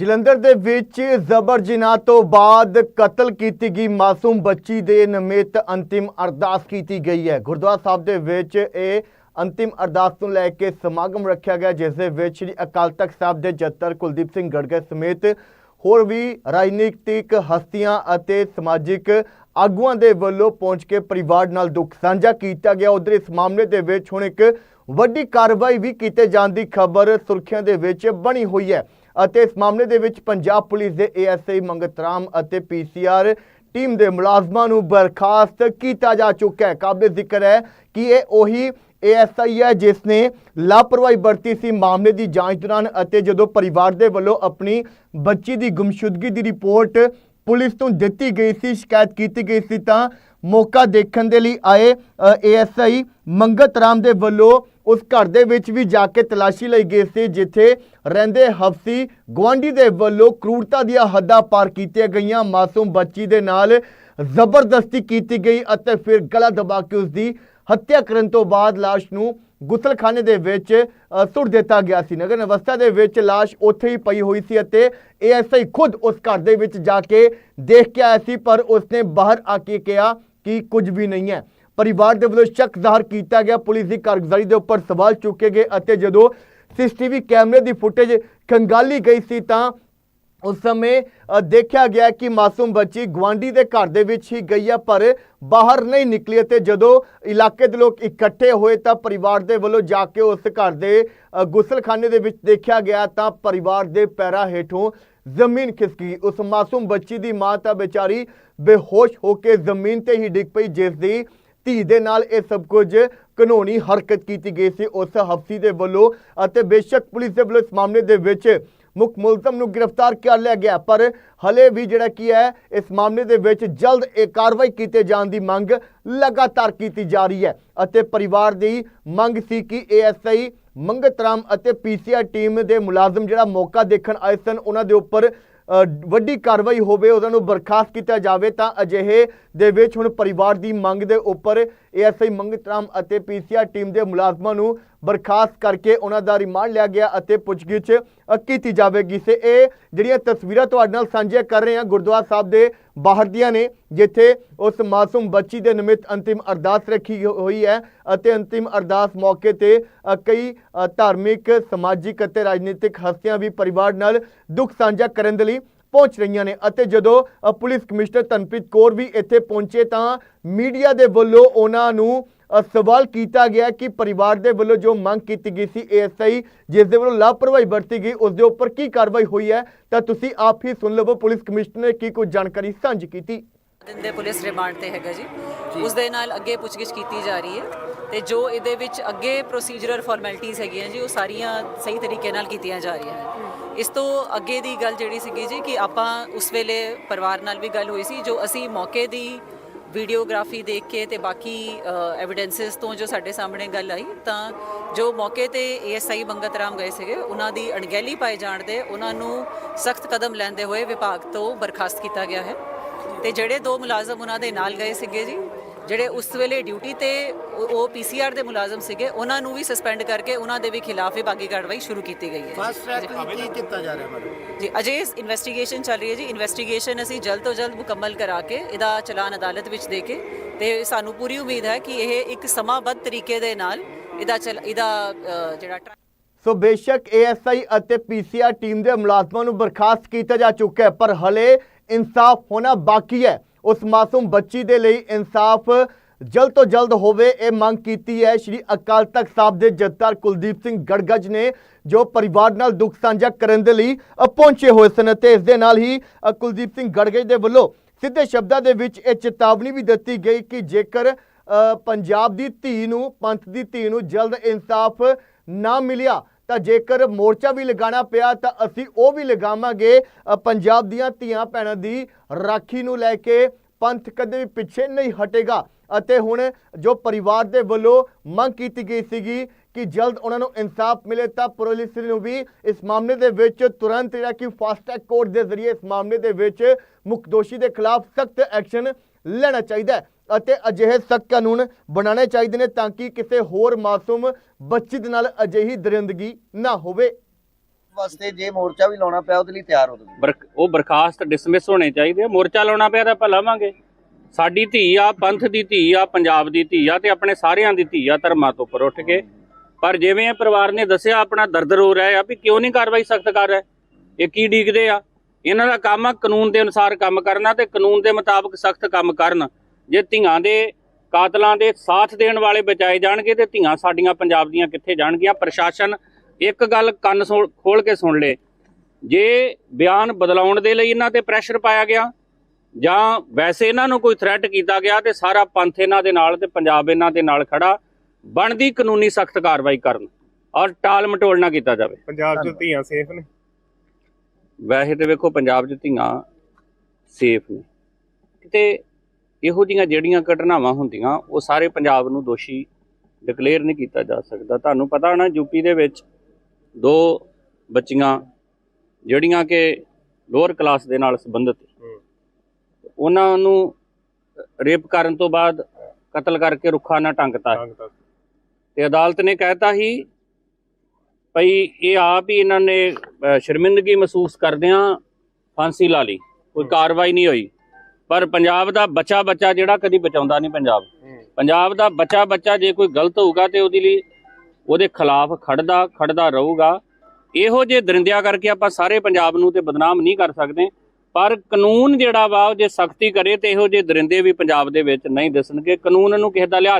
ਜਲੰਧਰ ਦੇ ਵਿੱਚ ਜ਼ਬਰ ਜਿਨਾਹ ਤੋਂ ਬਾਅਦ ਕਤਲ ਕੀਤੀ ਗਈ ਮਾਸੂਮ ਬੱਚੀ ਦੇ ਨਿਮਿਤ ਅੰਤਿਮ ਅਰਦਾਸ ਕੀਤੀ ਗਈ ਹੈ। ਗੁਰਦੁਆਰਾ ਸਾਹਿਬ ਦੇ ਵਿੱਚ ਇਹ ਅੰਤਿਮ ਅਰਦਾਸ ਨੂੰ ਲੈ ਕੇ ਸਮਾਗਮ ਰੱਖਿਆ ਗਿਆ, ਜਿਸ ਦੇ ਵਿੱਚ ਸ੍ਰੀ ਅਕਾਲ ਤਖਤ ਸਾਹਿਬ ਦੇ ਜੱਤਰ ਕੁਲਦੀਪ ਸਿੰਘ ਗੜਗੇ ਸਮੇਤ ਹੋਰ ਵੀ ਰਾਜਨੀਤਿਕ ਹਸਤੀਆਂ ਅਤੇ ਸਮਾਜਿਕ ਆਗੂਆਂ ਦੇ ਵੱਲੋਂ ਪਹੁੰਚ ਕੇ ਪਰਿਵਾਰ ਨਾਲ ਦੁੱਖ ਸਾਂਝਾ ਕੀਤਾ ਗਿਆ। ਉਧਰ ਇਸ ਮਾਮਲੇ ਦੇ ਵਿੱਚ ਹੁਣ ਇੱਕ ਵੱਡੀ ਕਾਰਵਾਈ ਵੀ ਕੀਤੇ ਜਾਣ ਦੀ ਖਬਰ ਸੁਰਖੀਆਂ ਦੇ ਵਿੱਚ ਬਣੀ ਹੋਈ ਹੈ। ਅਤੇ ਇਸ ਮਾਮਲੇ ਦੇ ਵਿੱਚ ਪੰਜਾਬ ਪੁਲਿਸ ਦੇ ਏਐਸਆਈ ਮੰਗਤ ਰਾਮ ਅਤੇ ਪੀਸੀਆਰ ਟੀਮ ਦੇ ਮੁਲਾਜ਼ਮਾਂ ਨੂੰ ਬਰਖਾਸਤ ਕੀਤਾ ਜਾ ਚੁੱਕਾ ਹੈ। ਕਾਬਲੇ ਜ਼ਿਕਰ ਹੈ ਕਿ ਇਹ ਉਹੀ ਏਐਸਆਈ ਹੈ ਜਿਸ ਨੇ ਲਾਪਰਵਾਹੀ ਵਰਤੀ ਸੀ ਮਾਮਲੇ ਦੀ ਜਾਂਚ ਦੌਰਾਨ ਅਤੇ ਜਦੋਂ ਪਰਿਵਾਰ ਦੇ ਵੱਲੋਂ ਆਪਣੀ ਬੱਚੀ ਦੀ ਗੁੰਮਸ਼ੁਦਗੀ ਦੀ ਰਿਪੋਰਟ ਪੁਲਿਸ ਤੋਂ ਦਿੱਤੀ ਗਈ ਸੀ, ਸ਼ਿਕਾਇਤ ਕੀਤੀ ਗਈ ਸੀ ਤਾਂ ਮੌਕਾ ਦੇਖਣ ਦੇ ਲਈ ਆਏ ਏਐਸਆਈ ਮੰਗਤ ਰਾਮ ਦੇ ਵੱਲੋਂ ਉਸ ਘਰ ਦੇ ਵਿੱਚ ਵੀ ਜਾ ਕੇ ਤਲਾਸ਼ੀ ਲਈ ਗਈ ਸੀ, ਜਿੱਥੇ ਰਹਿੰਦੇ ਹਫਸੀ ਗਵਾਂਢੀ ਦੇ ਵੱਲੋਂ ਕਰੂਰਤਾ ਦੀਆਂ ਹੱਦਾਂ ਪਾਰ ਕੀਤੀਆਂ ਗਈਆਂ। ਮਾਸੂਮ ਬੱਚੀ ਦੇ ਨਾਲ ਜ਼ਬਰਦਸਤੀ ਕੀਤੀ ਗਈ ਅਤੇ ਫਿਰ ਗਲਾ ਦਬਾ ਕੇ ਉਸ ਦੀ ਹੱਤਿਆ ਕਰਨ ਤੋਂ ਬਾਅਦ ਲਾਸ਼ ਨੂੰ ਗੁਸਲਖਾਨੇ ਦੇ ਵਿੱਚ ਸੁੱਟ ਦਿੱਤਾ ਗਿਆ ਸੀ। ਨਗਰ ਅਵਸਥਾ ਦੇ ਵਿੱਚ ਲਾਸ਼ ਉੱਥੇ ਹੀ ਪਈ ਹੋਈ ਸੀ ਅਤੇ ਏਐਸਆਈ ਖੁਦ ਉਸ ਘਰ ਦੇ ਵਿੱਚ ਜਾ ਕੇ ਦੇਖ ਕੇ ਆਇਆ ਸੀ, ਪਰ ਉਸਨੇ ਬਾਹਰ ਆ ਕੇ ਕਿਹਾ ਕਿ ਕੁਝ ਵੀ ਨਹੀਂ ਹੈ। ਪਰਿਵਾਰ ਦੇ ਵੱਲੋਂ ਸ਼ੱਕ ਜ਼ਾਹਰ ਕੀਤਾ ਗਿਆ। ਪੁਲਿਸ ਦੀ ਕਾਰਗੁਜ਼ਾਰੀ ਦੇ ਉੱਪਰ ਸਵਾਲ ਚੁੱਕੇ ਗਏ ਅਤੇ ਜਦੋਂ ਸੀਸੀਟੀਵੀ ਕੈਮਰੇ ਦੀ ਫੁਟੇਜ ਖੰਗਾਲੀ ਗਈ ਸੀ ਤਾਂ ਉਸ ਸਮੇਂ ਦੇਖਿਆ ਗਿਆ ਕਿ ਮਾਸੂਮ ਬੱਚੀ ਗਵਾਂਢੀ ਦੇ ਘਰ ਦੇ ਵਿੱਚ ਹੀ ਗਈ ਹੈ, ਪਰ ਬਾਹਰ ਨਹੀਂ ਨਿਕਲੀ ਅਤੇ ਜਦੋਂ ਇਲਾਕੇ ਦੇ ਲੋਕ ਇਕੱਠੇ ਹੋਏ ਤਾਂ ਪਰਿਵਾਰ ਦੇ ਵੱਲੋਂ ਜਾ ਕੇ ਉਸ ਘਰ ਦੇ ਗੁਸਲਖਾਨੇ ਦੇ ਵਿੱਚ ਦੇਖਿਆ ਗਿਆ ਤਾਂ ਪਰਿਵਾਰ ਦੇ ਪੈਰਾਂ ਹੇਠੋਂ ਜ਼ਮੀਨ ਖਿਸਕੀ ਉਸ ਮਾਸੂਮ ਬੱਚੀ ਦੀ ਮਾਂ ਤਾਂ ਵਿਚਾਰੀ ਬੇਹੋਸ਼ ਹੋ ਕੇ ਜ਼ਮੀਨ ਤੇ ਹੀ ਡਿੱਗ ਪਈ, ਜਿਸ ਦੀ ਧੀ ਦੇ ਨਾਲ ਇਹ ਸਭ ਕੁਝ ਕਾਨੂੰਨੀ ਹਰਕਤ ਕੀਤੀ ਗਈ ਸੀ। ਉਸ ਹਫਸੀ ਦੇ ਵੱਲੋਂ ਅਤੇ ਬੇਸ਼ੱਕ ਪੁਲਿਸ ਦੇ ਵੱਲੋਂ ਇਸ ਮਾਮਲੇ ਦੇ ਵਿੱਚ ਮੁੱਖ ਮੁਲਜ਼ਮ ਨੂੰ ਗ੍ਰਿਫਤਾਰ ਕਰ ਲਿਆ ਗਿਆ। ਪਰ ਹਲੇ ਵੀ ਜਿਹੜਾ ਕੀ ਹੈ, ਇਸ ਮਾਮਲੇ ਦੇ ਵਿੱਚ ਜਲਦ ਇਹ ਕਾਰਵਾਈ ਕੀਤੇ ਜਾਣ ਦੀ ਮੰਗ ਲਗਾਤਾਰ ਕੀਤੀ ਜਾ ਰਹੀ ਹੈ ਅਤੇ ਪਰਿਵਾਰ ਦੀ ਮੰਗ ਸੀ ਕਿ ਏਐਸਆਈ ਮੰਗਤ ਰਾਮ ਅਤੇ ਪੀਸੀਆਰ ਟੀਮ ਦੇ ਮੁਲਾਜ਼ਮ ਜਿਹੜਾ ਮੌਕਾ ਦੇਖਣ ਆਏ ਸਨ, ਉਹਨਾਂ ਦੇ ਉੱਪਰ ਵੱਡੀ ਕਾਰਵਾਈ ਹੋਵੇ, ਉਹਨਾਂ ਨੂੰ ਬਰਖਾਸਤ ਕੀਤਾ ਜਾਵੇ, ਤਾਂ ਅਜਿਹੇ ਦੇ ਵਿੱਚ ਹੁਣ ਪਰਿਵਾਰ ਦੀ ਮੰਗ ਦੇ ਉੱਪਰ ਏਐਸਆਈ ਮੰਗਤ ਰਾਮ ਅਤੇ ਪੀਸੀਆਰ ਟੀਮ ਦੇ ਮੁਲਾਜ਼ਮਾਂ ਨੂੰ ਬਰਖਾਸਤ ਕਰਕੇ ਉਹਨਾਂ ਦਾ ਰਿਮਾਂਡ ਲਿਆ ਗਿਆ ਅਤੇ ਪੁੱਛਗਿੱਛ ਕੀਤੀ ਜਾਵੇਗੀ। ਸੇ ਇਹ ਜਿਹੜੀਆਂ ਤਸਵੀਰਾਂ ਤੁਹਾਡੇ ਨਾਲ ਸਾਂਝੀਆਂ ਕਰ ਰਹੇ ਹਾਂ, ਗੁਰਦੁਆਰਾ ਸਾਹਿਬ ਦੇ ਬਾਹਰ ਦੀਆਂ ਨੇ, ਜਿੱਥੇ ਉਸ ਮਾਸੂਮ ਬੱਚੀ ਦੇ ਨਿਮਿਤ ਅੰਤਿਮ ਅਰਦਾਸ ਰੱਖੀ ਹੋਈ ਹੈ ਅਤੇ ਅੰਤਿਮ ਅਰਦਾਸ ਮੌਕੇ ਤੇ ਕਈ ਧਾਰਮਿਕ, ਸਮਾਜਿਕ ਅਤੇ ਰਾਜਨੀਤਿਕ ਹਸਤੀਆਂ ਵੀ ਪਰਿਵਾਰ ਨਾਲ ਦੁੱਖ ਸਾਂਝਾ ਕਰਨ ਦੇ ਲਈ ਪਹੁੰਚ ਰਹੀਆਂ ਨੇ ਅਤੇ ਜਦੋਂ ਪੁਲਿਸ ਕਮਿਸ਼ਨਰ ਤਨਪ੍ਰੀਤ ਕੌਰ ਵੀ ਇੱਥੇ ਪਹੁੰਚੇ ਤਾਂ ਮੀਡੀਆ ਦੇ ਵੱਲੋਂ ਉਹਨਾਂ ਨੂੰ ਸਵਾਲ ਕੀਤਾ ਗਿਆ ਕਿ ਪਰਿਵਾਰ ਦੇ ਵੱਲੋਂ ਜੋ ਮੰਗ ਕੀਤੀ ਗਈ ਸੀ ਏਐਸਆਈ ਜਿਸ ਦੇ ਵੱਲੋਂ ਲਾਪਰਵਾਹੀ ਵਰਤੀ ਗਈ ਉਸ ਦੇ ਉੱਪਰ ਕੀ ਕਾਰਵਾਈ ਹੋਈ ਹੈ? ਤਾਂ ਤੁਸੀਂ ਆਪ ਹੀ ਸੁਣ ਲਵੋ ਪੁਲਿਸ ਕਮਿਸ਼ਨਰ ਨੇ ਕੀ ਕੁਝ ਜਾਣਕਾਰੀ ਸਾਂਝੀ ਕੀਤੀ। ਦਿਨ ਦੇ ਪੁਲਿਸ ਰਿਮਾਂਡ ਤੇ ਹੈਗਾ ਜੀ। ਉਸ ਦੇ ਨਾਲ ਅੱਗੇ ਪੁੱਛਗਿੱਛ ਕੀਤੀ ਜਾ ਰਹੀ ਹੈ ਤੇ ਜੋ ਇਹਦੇ ਵਿੱਚ ਅੱਗੇ ਪ੍ਰੋਸੀਜਰਲ ਫਾਰਮੈਲਿਟੀਆਂ ਹੈਗੀਆਂ ਜੀ ਉਹ ਸਾਰੀਆਂ ਸਹੀ ਤਰੀਕੇ ਨਾਲ ਕੀਤੀਆਂ ਜਾ ਰਹੀਆਂ ਹਨ ਇਸ ਤੋਂ ਅੱਗੇ ਦੀ ਗੱਲ ਜਿਹੜੀ ਸੀਗੀ ਜੀ ਕਿ ਆਪਾਂ ਉਸ ਵੇਲੇ ਪਰਿਵਾਰ ਨਾਲ ਵੀ ਗੱਲ ਹੋਈ ਸੀ, ਜੋ ਅਸੀਂ ਮੌਕੇ ਦੀ ਵੀਡੀਓਗ੍ਰਾਫੀ ਦੇਖ ਕੇ ਤੇ ਬਾਕੀ ਐਵੀਡੈਂਸਸ ਤੋਂ ਜੋ ਸਾਡੇ ਸਾਹਮਣੇ ਗੱਲ ਆਈ, ਤਾਂ ਜੋ ਮੌਕੇ ਤੇ ਏਐਸਆਈ ਮੰਗਤ ਰਾਮ ਗਏ ਸੀਗੇ, ਉਹਨਾਂ ਦੀ ਅਣਗਹਿਲੀ ਪਾਏ ਜਾਣ ਦੇ ਉਹਨਾਂ ਨੂੰ ਸਖਤ ਕਦਮ ਲੈਂਦੇ ਹੋਏ ਵਿਭਾਗ ਤੋਂ ਬਰਖਾਸਤ ਕੀਤਾ ਗਿਆ ਹੈ। ਤੇ ਜਿਹੜੇ ਦੋ ਮੁਲਾਜ਼ਮ ਉਹਨਾਂ ਦੇ ਨਾਲ ਗਏ ਸੀਗੇ ਜੀ ਜਿਹੜੇ ਉਸ ਵੇਲੇ ਡਿਊਟੀ ਤੇ ਉਹ- ਪੀਸੀਆਰ ਦੇ ਮੁਲਾਜ਼ਮ ਸੀਗੇ ਉਹਨਾਂ ਨੂੰ ਵੀ ਸਸਪੈਂਡ ਕਰਕੇ ਉਹਨਾਂ ਦੇ ਵੀ ਖਿਲਾਫ ਵਿਭਾਗੀ ਕਾਰਵਾਈ ਸ਼ੁਰੂ ਕੀਤੀ ਗਈ ਹੈ। ਫਾਸਟ ਟਰੈਕ ਲਈ ਕੀ ਕੀਤਾ ਜਾ ਰਿਹਾ ਮੈਡਮ ਜੀ ਅਜੇ ਇਨਵੈਸਟੀਗੇਸ਼ਨ ਚੱਲ ਰਹੀ ਹੈ ਜੀ। ਇਨਵੈਸਟੀਗੇਸ਼ਨ ਅਸੀਂ ਜਲਦ ਤੋਂ ਜਲਦ ਮੁਕੰਮਲ ਕਰਾ ਕੇ ਇਹਦਾ ਚਲਾਨ ਅਦਾਲਤ ਵਿੱਚ ਦੇ ਕੇ ਤੇ ਸਾਨੂੰ ਪੂਰੀ ਉਮੀਦ ਹੈ ਕਿ ਇਹ ਇੱਕ ਸਮਾਬੱਧ ਤਰੀਕੇ ਦੇ ਨਾਲ ਇਹਦਾ ਇਹਦਾ ਜਿਹੜਾ ਸੋ ਬੇਸ਼ੱਕ ਏਐਸਆਈ ਅਤੇ ਪੀਸੀਆਰ ਟੀਮ ਦੇ ਮੁਲਾਜ਼ਮਾਂ ਨੂੰ ਬਰਖਾਸਤ ਕੀਤਾ ਜਾ ਚੁੱਕਾ ਹੈ ਪਰ ਹਲੇ ਇਨਸਾਫ ਹੋਣਾ ਬਾਕੀ ਹੈ। ਉਸ ਮਾਸੂਮ ਬੱਚੀ ਦੇ ਲਈ ਇਨਸਾਫ ਜਲਦ ਤੋਂ ਜਲਦ ਹੋਵੇ, ਇਹ ਮੰਗ ਕੀਤੀ ਹੈ ਸ਼੍ਰੀ ਅਕਾਲ ਤਖਤ ਸਾਹਿਬ ਦੇ ਜਥੇਦਾਰ ਕੁਲਦੀਪ ਸਿੰਘ ਗੜਗੜ ਨੇ, ਜੋ ਪਰਿਵਾਰ ਨਾਲ ਦੁੱਖ ਸਾਂਝਾ ਕਰਨ ਦੇ ਲਈ ਪਹੁੰਚੇ ਹੋਏ ਸਨ ਤੇ ਇਸ ਦੇ ਨਾਲ ਹੀ ਕੁਲਦੀਪ ਸਿੰਘ ਗੜਗੜ ਦੇ ਵੱਲੋਂ ਸਿੱਧੇ ਸ਼ਬਦਾਂ ਦੇ ਵਿੱਚ ਇਹ ਚੇਤਾਵਨੀ ਵੀ ਦਿੱਤੀ ਗਈ ਕਿ ਜੇਕਰ ਪੰਜਾਬ ਦੀ ਧੀ ਨੂੰ, ਪੰਥ ਦੀ ਧੀ ਨੂੰ ਜਲਦ ਇਨਸਾਫ ਨਾ ਮਿਲਿਆ ਤਾਂ ਜੇਕਰ ਮੋਰਚਾ ਵੀ ਲਗਾਉਣਾ ਪਿਆ ਤਾਂ ਅਸੀਂ ਉਹ ਵੀ ਲਗਾਵਾਂਗੇ। ਪੰਜਾਬ ਦੀਆਂ ਧੀਆਂ ਭੈਣਾਂ ਦੀ ਰਾਖੀ ਨੂੰ ਲੈ ਕੇ ਪੰਥ ਕਦੇ ਵੀ ਪਿੱਛੇ ਨਹੀਂ ਹਟੇਗਾ। ਅਤੇ ਹੁਣ ਜੋ ਪਰਿਵਾਰ ਦੇ ਵੱਲੋਂ ਮੰਗ ਕੀਤੀ ਗਈ ਸੀਗੀ ਕਿ ਜਲਦ ਉਹਨਾਂ ਨੂੰ ਇਨਸਾਫ ਮਿਲੇ ਤਾਂ ਪੁਲਿਸ ਨੂੰ ਵੀ ਇਸ ਮਾਮਲੇ ਦੇ ਵਿੱਚ ਤੁਰੰਤ ਜਿਹੜਾ ਕਿ ਫਾਸਟ ਟਰੈਕ ਕੋਰਟ ਦੇ ਜ਼ਰੀਏ ਇਸ ਮਾਮਲੇ ਦੇ ਵਿੱਚ ਮੁੱਖ ਦੋਸ਼ੀ ਦੇ ਖਿਲਾਫ ਸਖਤ ਐਕਸ਼ਨ ਲੈਣਾ ਚਾਹੀਦਾ ਹੈ। ਅਤੇ ਅਜਿਹੇ ਸਖਤ ਕਾਨੂੰਨ ਬਣਾਉਣੇ ਚਾਹੀਦੇ ਨੇ ਤਾਂ ਕਿ ਕਿਸੇ ਹੋਰ ਮਾਸੂਮ ਬੱਚੀ ਦੇ ਨਾਲ ਅਜਿਹੀ ਦਰਿੰਦਗੀ ਨਾ ਹੋਵੇ। ਵਾਸਤੇ ਜੇ ਮੋਰਚਾ ਵੀ ਲਾਉਣਾ ਪਿਆ ਉਹਦੇ ਲਈ ਤਿਆਰ ਹੋ ਤੁਸੀਂ। ਉਹ ਬਰਖਾਸਤ ਡਿਸਮਿਸ ਹੋਣੇ ਚਾਹੀਦੇ ਆ। ਮੋਰਚਾ ਲਾਉਣਾ ਪਿਆ ਤਾਂ ਆਪਾਂ ਲਾਵਾਂਗੇ। ਸਾਡੀ ਧੀ ਆ ਪੰਥ ਦੀ ਧੀ ਆ ਪੰਜਾਬ ਦੀ ਧੀ ਆ ਤੇ ਆਪਣੇ ਸਾਰਿਆਂ ਦੀ ਧੀ ਆ ਧਰਮਾਂ ਤੋਂ ਉੱਪਰ ਉੱਠ ਕੇ। ਪਰ ਜਿਵੇਂ ਇਹ ਪਰਿਵਾਰ ਨੇ ਦੱਸਿਆ ਆਪਣਾ ਦਰਦ ਰੋ ਰਿਹਾ ਆ ਵੀ ਕਿਉਂ ਨਹੀਂ ਕਾਰਵਾਈ ਸਖਤ ਕਰ ਰਿਹਾ? ਇਹ ਕੀ ਡੀਕਦੇ ਆ? ਇਹਨਾਂ ਦਾ ਕੰਮ ਆ ਕਾਨੂੰਨ ਦੇ ਅਨੁਸਾਰ ਕੰਮ ਕਰਨਾ ਤੇ ਕਾਨੂੰਨ ਦੇ ਮੁਤਾਬਕ ਸਖਤ ਕੰਮ ਕਰਨ। ਜੇ ਧੀਆਂ ਦੇ ਕਾਤਲਾਂ ਦੇ ਸਾਥ ਦੇਣ ਵਾਲੇ ਬਚਾਏ ਜਾਣਗੇ ਤੇ ਧੀਆਂ ਸਾਡੀਆਂ ਪੰਜਾਬ ਦੀਆਂ ਕਿੱਥੇ ਜਾਣਗੀਆਂ? ਪ੍ਰਸ਼ਾਸਨ ਇੱਕ ਗੱਲ ਕੰਨ ਖੋਲ ਕੇ ਸੁਣ ਲੇ। ਜੇ ਬਿਆਨ ਬਦਲਾਉਣ ਦੇ ਲਈ ਇਹਨਾਂ ਤੇ ਪ੍ਰੈਸ਼ਰ ਪਾਇਆ ਗਿਆ ਜਾਂ ਵੈਸੇ ਇਹਨਾਂ ਨੂੰ ਕੋਈ ਥ੍ਰੈਟ ਕੀਤਾ ਗਿਆ ਤੇ ਸਾਰਾ ਪੰਥ ਇਹਨਾਂ ਦੇ ਨਾਲ ਤੇ ਪੰਜਾਬ ਇਹਨਾਂ ਦੇ ਨਾਲ ਖੜਾ ਬਣਦੀ ਕਾਨੂੰਨੀ ਸਖਤ ਕਾਰਵਾਈ ਕਰਨ ਔਰ ਟਾਲ ਮਟੋਲ ਨਾ ਕੀਤਾ ਜਾਵੇ। ਪੰਜਾਬ 'ਚ ਧੀਆਂ ਸੇਫ ਨੇ? ਵੈਸੇ ਤੇ ਵੇਖੋ ਪੰਜਾਬ 'ਚ ਧੀਆਂ ਸੇਫ ਨੇ। ਕਿਤੇ ਇਹੋ ਜਿਹੀਆਂ ਜਿਹੜੀਆਂ ਘਟਨਾਵਾਂ ਹੁੰਦੀਆਂ ਉਹ ਸਾਰੇ ਪੰਜਾਬ ਨੂੰ ਦੋਸ਼ੀ ਡਿਕਲੇਅਰ ਨਹੀਂ ਕੀਤਾ ਜਾ ਸਕਦਾ। ਤੁਹਾਨੂੰ ਪਤਾ ਹੋਣਾ ਯੂਪੀ ਦੇ ਵਿੱਚ ਦੋ ਬੱਚੀਆਂ ਜਿਹੜੀਆਂ ਕਿ ਲੋਅਰ ਕਲਾਸ ਦੇ ਨਾਲ ਸੰਬੰਧਿਤ ਉਹਨਾਂ ਨੂੰ ਰੇਪ ਕਰਨ ਤੋਂ ਬਾਅਦ ਕਤਲ ਕਰਕੇ ਰੁੱਖਾ ਨਾ ਟੰਗਤਾ ਤਾਂ ਅਦਾਲਤ ਨੇ ਕਹਿਤਾ ਹੀ ਭਈ ਇਹ ਆਪ ਹੀ ਇਹਨਾਂ ਨੇ ਸ਼ਰਮਿੰਦਗੀ ਮਹਿਸੂਸ ਕਰਦਿਆਂ ਫਾਂਸੀ ਲਾ ਲਈ ਕੋਈ ਕਾਰਵਾਈ ਨਹੀਂ ਹੋਈ। ਪਰ ਪੰਜਾਬ ਦਾ ਬੱਚਾ ਬੱਚਾ ਜਿਹੜਾ ਕਦੀ ਬਚਾਉਂਦਾ ਨਹੀਂ ਪੰਜਾਬ। ਪੰਜਾਬ ਦਾ ਬੱਚਾ ਬੱਚਾ ਜੇ ਕੋਈ ਗਲਤ ਹੋਊਗਾ ਤੇ ਉਹਦੇ ਲਈ ਉਹਦੇ ਖਿਲਾਫ ਖੜਦਾ ਖੜਦਾ ਰਹੂਗਾ। ਇਹੋ ਜੇ ਦਰਿੰਦਿਆਂ ਕਰਕੇ ਆਪਾਂ ਸਾਰੇ ਪੰਜਾਬ ਨੂੰ ਤੇ ਬਦਨਾਮ ਨਹੀਂ ਕਰ ਸਕਦੇ। ਪਰ ਕਾਨੂੰਨ ਜਿਹੜਾ ਵਾ ਉਹ ਜੇ ਸਖਤੀ ਕਰੇ ਤੇ ਇਹੋ ਜੇ ਦਰਿੰਦੇ ਵੀ ਪੰਜਾਬ ਦੇ ਵਿੱਚ ਨਹੀਂ ਦਿਸਣਗੇ। ਕਾਨੂੰਨ ਨੂੰ ਕਿਸੇ ਦਾ ਲਿਹਾਜ਼